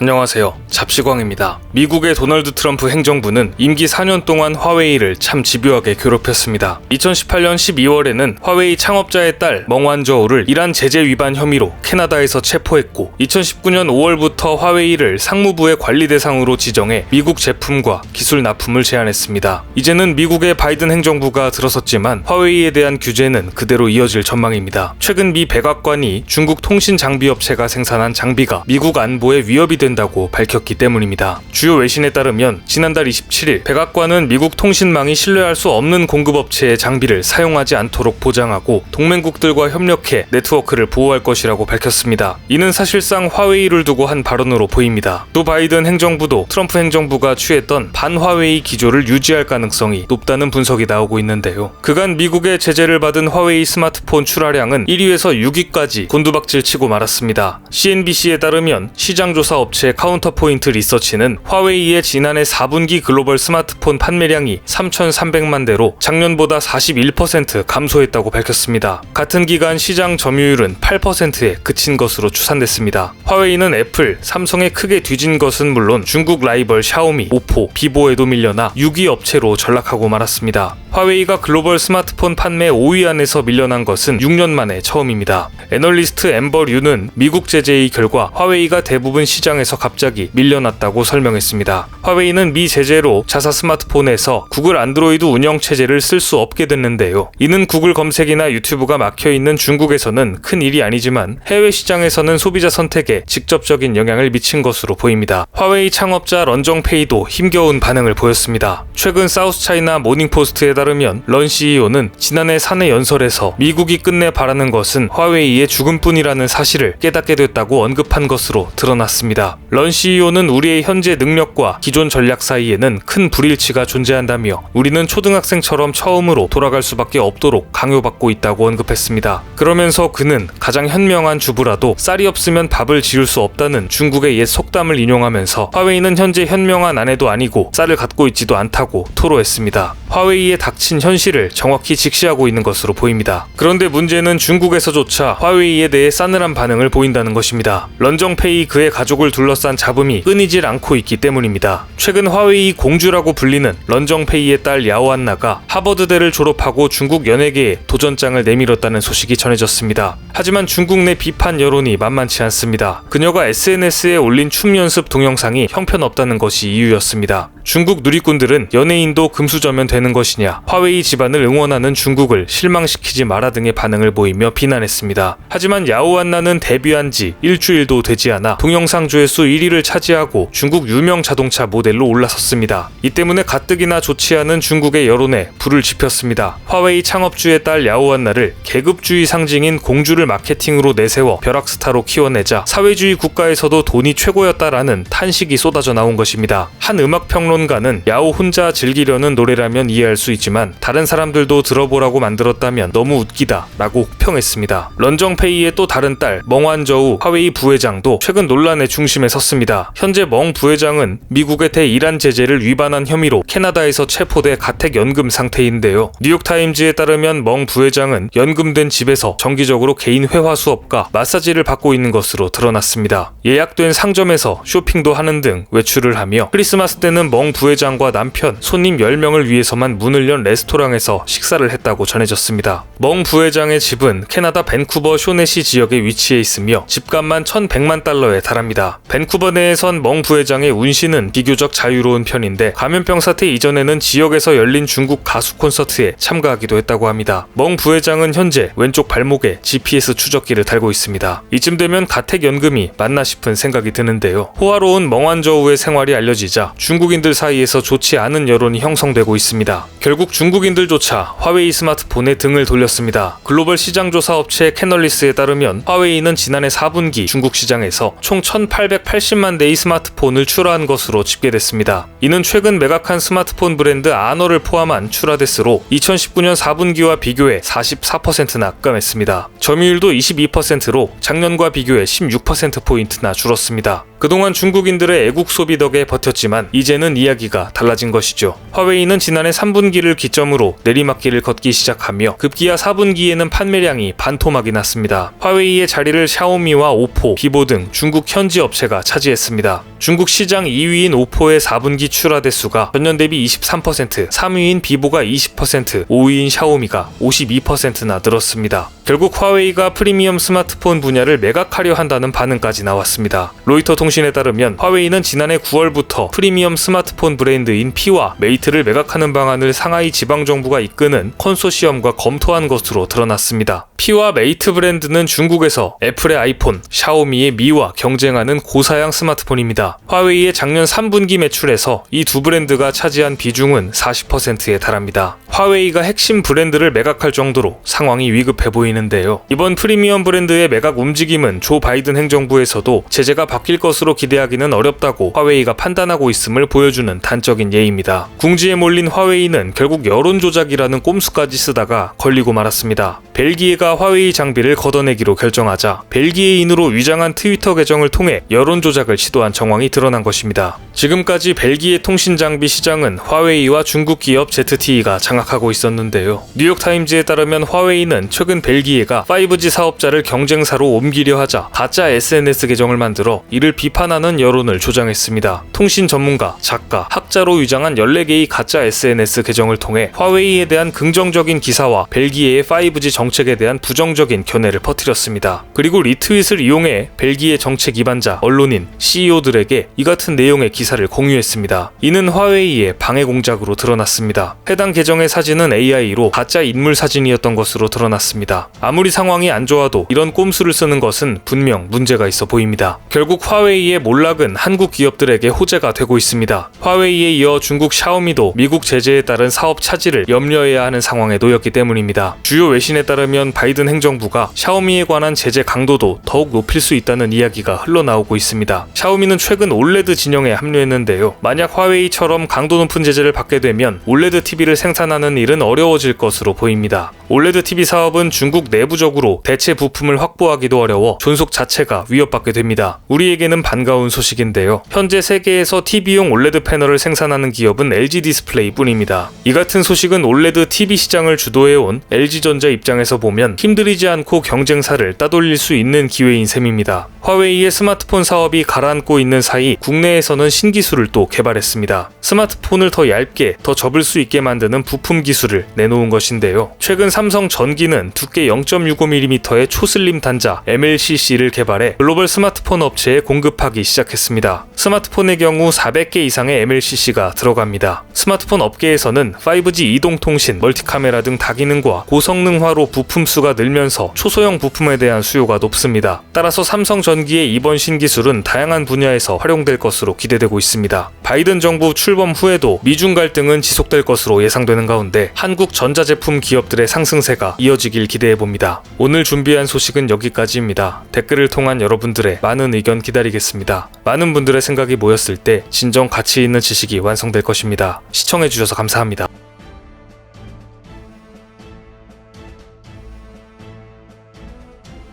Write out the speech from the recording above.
안녕하세요. 잡시광입니다. 미국의 도널드 트럼프 행정부는 임기 4년 동안 화웨이를 참 집요하게 괴롭혔습니다. 2018년 12월에는 화웨이 창업자의 딸 멍완저우를 이란 제재 위반 혐의로 캐나다에서 체포했고 2019년 5월부터 화웨이를 상무부의 관리 대상으로 지정해 미국 제품과 기술 납품을 제한했습니다. 이제는 미국의 바이든 행정부가 들어섰지만 화웨이에 대한 규제는 그대로 이어질 전망입니다. 최근 미 백악관이 중국 통신 장비 업체가 생산한 장비가 미국 안보에 위협이 된다고 밝혔기 때문입니다. 주요 외신에 따르면 지난달 27일 백악관은 미국 통신망이 신뢰할 수 없는 공급업체의 장비를 사용하지 않도록 보장하고 동맹국들과 협력해 네트워크를 보호할 것이라고 밝혔습니다. 이는 사실상 화웨이를 두고 한 발언으로 보입니다. 또 바이든 행정부도 트럼프 행정부가 취했던 반화웨이 기조를 유지할 가능성이 높다는 분석이 나오고 있는데요. 그간 미국의 제재를 받은 화웨이 스마트폰 출하량은 1위에서 6위까지 곤두박질 치고 말았습니다. CNBC에 따르면 시장조사 업체 카운터포인트 리서치는 화웨이의 지난해 4분기 글로벌 스마트폰 판매량이 3,300만 대로 작년보다 41% 감소했다고 밝혔습니다. 같은 기간 시장 점유율은 8%에 그친 것으로 추산됐습니다. 화웨이는 애플, 삼성에 크게 뒤진 것은 물론 중국 라이벌 샤오미, 오포, 비보에도 밀려나 6위 업체로 전락하고 말았습니다. 화웨이가 글로벌 스마트폰 판매 5위 안에서 밀려난 것은 6년 만에 처음입니다. 애널리스트 엠버 류는 미국 제재의 결과 화웨이가 대부분 시장에서 갑자기 밀려났다고 설명했습니다. 화웨이는 미 제재로 자사 스마트폰에서 구글 안드로이드 운영 체제를 쓸 수 없게 됐는데요. 이는 구글 검색이나 유튜브가 막혀 있는 중국에서는 큰 일이 아니지만 해외 시장에서는 소비자 선택에 직접적인 영향을 미친 것으로 보입니다. 화웨이 창업자 런정페이도 힘겨운 반응을 보였습니다. 최근 사우스 차이나 모닝포스트에 따 르면 런 CEO는 지난해 사내 연설에서 미국이 끝내 바라는 것은 화웨이의 죽음뿐이라는 사실을 깨닫게 됐다고 언급한 것으로 드러났습니다. 런 CEO는 우리의 현재 능력과 기존 전략 사이에는 큰 불일치가 존재한다며 우리는 초등학생처럼 처음으로 돌아갈 수밖에 없도록 강요받고 있다고 언급했습니다. 그러면서 그는 가장 현명한 주부라도 쌀이 없으면 밥을 지을 수 없다는 중국의 옛 속담을 인용하면서 화웨이는 현재 현명한 아내도 아니고 쌀을 갖고 있지도 않다고 토로했습니다. 화웨이에 닥친 현실을 정확히 직시하고 있는 것으로 보입니다. 그런데 문제는 중국에서조차 화웨이에 대해 싸늘한 반응을 보인다는 것입니다. 런정페이 그의 가족을 둘러싼 잡음이 끊이질 않고 있기 때문입니다. 최근 화웨이 공주라고 불리는 런정페이의 딸 야오안나가 하버드대를 졸업하고 중국 연예계에 도전장을 내밀었다는 소식이 전해졌습니다. 하지만 중국 내 비판 여론이 만만치 않습니다. 그녀가 SNS에 올린 춤 연습 동영상이 형편없다는 것이 이유였습니다. 중국 누리꾼들은 연예인도 금수저면 되는 것이냐, 화웨이 집안을 응원하는 중국을 실망시키지 마라 등의 반응을 보이며 비난했습니다. 하지만 야오안나는 데뷔한 지 일주일도 되지 않아 동영상 조회수 1위를 차지하고 중국 유명 자동차 모델로 올라섰습니다. 이 때문에 가뜩이나 좋지 않은 중국의 여론에 불을 지폈습니다. 화웨이 창업주의 딸 야오안나를 계급주의 상징인 공주를 마케팅으로 내세워 벼락스타로 키워내자 사회주의 국가에서도 돈이 최고였다라는 탄식이 쏟아져 나온 것입니다. 한 음악 평론가는 야오 혼자 즐기려는 노래라면 이해할 수 있지만 다른 사람들도 들어보라고 만들었다면 너무 웃기다 라고 혹평했습니다. 런정페이의 또 다른 딸 멍완저우 화웨이 부회장도 최근 논란의 중심에 섰습니다. 현재 멍 부회장은 미국의 대이란 제재를 위반한 혐의로 캐나다에서 체포돼 가택 연금 상태인데요. 뉴욕타임즈에 따르면 멍 부회장은 연금된 집에서 정기적으로 개인 회화 수업과 마사지를 받고 있는 것으로 드러났습니다. 예약된 상점에서 쇼핑도 하는 등 외출을 하며 크리스마스 때는 멍 부회장과 남편, 손님 10명을 위해서만 문을 연 레스토랑에서 식사를 했다고 전해졌습니다. 멍 부회장의 집은 캐나다 밴쿠버 쇼네시 지역에 위치해 있으며 집값만 1100만 달러에 달합니다. 밴쿠버 내에선 멍 부회장의 운신은 비교적 자유로운 편인데 감염병 사태 이전에는 지역에서 열린 중국 가수 콘서트에 참가하기도 했다고 합니다. 멍 부회장은 현재 왼쪽 발목에 GPS 추적기를 달고 있습니다. 이쯤 되면 가택연금이 맞나 싶은 생각이 드는데요. 호화로운 멍완저우의 생활이 알려지자 중국인들 사이에서 좋지 않은 여론이 형성되고 있습니다. 결국 중국인들조차 화웨이 스마트폰에 등을 돌렸습니다. 글로벌 시장조사 업체 캐널리스에 따르면 화웨이는 지난해 4분기 중국 시장에서 총 1,880만 대의 스마트폰을 출하한 것으로 집계됐습니다. 이는 최근 매각한 스마트폰 브랜드 아너를 포함한 출하 대수로 2019년 4분기와 비교해 44%나 급감했습니다. 점유율도 22%로 작년과 비교해 16%포인트나 줄었습니다. 그동안 중국인들의 애국 소비 덕에 버텼지만 이제는 이야기가 달라진 것이죠. 화웨이는 지난해 3분기를 기점으로 내리막길을 걷기 시작하며 급기야 4분기에는 판매량이 반토막이 났습니다. 화웨이의 자리를 샤오미와 오포, 비보 등 중국 현지 업체가 차지했습니다. 중국 시장 2위인 오포의 4분기 출하 대수가 전년 대비 23%, 3위인 비보가 20%, 5위인 샤오미가 52%나 늘었습니다. 결국 화웨이가 프리미엄 스마트폰 분야를 매각하려 한다는 반응까지 나왔습니다. 로이터 통신에 따르면 화웨이는 지난해 9월부터 프리미엄 스마트폰 브랜드인 P와 메이트를 매각하는 방안을 상하이 지방정부가 이끄는 컨소시엄과 검토한 것으로 드러났습니다. P와 메이트 브랜드는 중국에서 애플의 아이폰, 샤오미의 미와 경쟁하는 고사양 스마트폰입니다. 화웨이의 작년 3분기 매출에서 이 두 브랜드가 차지한 비중은 40%에 달합니다. 화웨이가 핵심 브랜드를 매각할 정도로 상황이 위급해 보이는데요. 이번 프리미엄 브랜드의 매각 움직임은 조 바이든 행정부에서도 제재가 바뀔 것으로 기대하기는 어렵다고 화웨이가 판단하고 있음을 보여주는 단적인 예입니다. 궁지에 몰린 화웨이는 결국 여론 조작이라는 꼼수까지 쓰다가 걸리고 말았습니다. 벨기에가 화웨이 장비를 걷어내기로 결정하자 벨기에인으로 위장한 트위터 계정을 통해 여론 조작을 시도한 정황이 드러난 것입니다. 지금까지 벨기에 통신 장비 시장은 화웨이와 중국 기업 ZTE가 장악하고 있었는데요. 뉴욕타임즈에 따르면 화웨이는 최근 벨기에가 5G 사업자를 경쟁사로 옮기려 하자 가짜 SNS 계정을 만들어 이를 비판하는 여론을 조장했습니다. 통신 전문가, 작가, 학자로 위장한 14개의 가짜 SNS 계정을 통해 화웨이에 대한 긍정적인 기사와 벨기에의 5G 정책에 대한 부정적인 견해를 퍼뜨렸습니다. 그리고 리트윗을 이용해 벨기에 정책 기반자, 언론인, CEO들 에게 이 같은 내용의 기사를 공유했습니다. 이는 화웨이의 방해 공작으로 드러났습니다. 해당 계정의 사진은 AI로 가짜 인물 사진이었던 것으로 드러났습니다. 아무리 상황이 안 좋아도 이런 꼼수를 쓰는 것은 분명 문제가 있어 보입니다. 결국 화웨이의 몰락은 한국 기업들에게 호재가 되고 있습니다. 화웨이에 이어 중국 샤오미도 미국 제재에 따른 사업 차질을 염려해야 하는 상황에 놓였기 때문입니다. 주요 외신에 따르면 바이든 행정부가 샤오미에 관한 제재 강도도 더욱 높일 수 있다는 이야기가 흘러나오고 있습니다. 샤오미는 최근 올레드 진영에 합류했는데요. 만약 화웨이처럼 강도 높은 제재를 받게 되면 올레드 TV를 생산하는 일은 어려워질 것으로 보입니다. 올레드 TV 사업은 중국 내부적으로 대체 부품을 확보하기도 어려워 존속 자체가 위협받게 됩니다. 우리에게는 반가운 소식인데요. 현재 세계에서 TV용 올레드 패널을 생산하는 기업은 LG 디스플레이 뿐입니다. 이 같은 소식은 올레드 TV 시장을 주도해온 LG전자 입장에서 보면 힘들이지 않고 경쟁사를 따돌릴 수 있는 기회인 셈입니다. 화웨이의 스마트폰 사업이 가라앉고 있는 사이 국내에서는 신기술을 또 개발했습니다. 스마트폰을 더 얇게, 더 접을 수 있게 만드는 부품 기술을 내놓은 것인데요. 최근 삼성 전기는 두께 0.65mm의 초슬림 단자 MLCC를 개발해 글로벌 스마트폰 업체에 공급하기 시작했습니다. 스마트폰의 경우 400개 이상의 MLCC가 들어갑니다. 스마트폰 업계에서는 5G 이동통신, 멀티카메라 등 다기능과 고성능화로 부품 수가 늘면서 초소형 부품에 대한 수요가 높습니다. 따라서 삼성 전기의 이번 신기술은 다양한 분야에서 활용될 것으로 기대되고 있습니다. 바이든 정부 출범 후에도 미중 갈등은 지속될 것으로 예상되는 가운데 한국 전자제품 기업들의 상승세가 이어지길 기대해 봅니다. 오늘 준비한 소식은 여기까지입니다. 댓글을 통한 여러분들의 많은 의견 기다리겠습니다. 많은 분들의 생각이 모였을 때 진정 가치 있는 지식이 완성될 것입니다. 시청해 주셔서 감사합니다.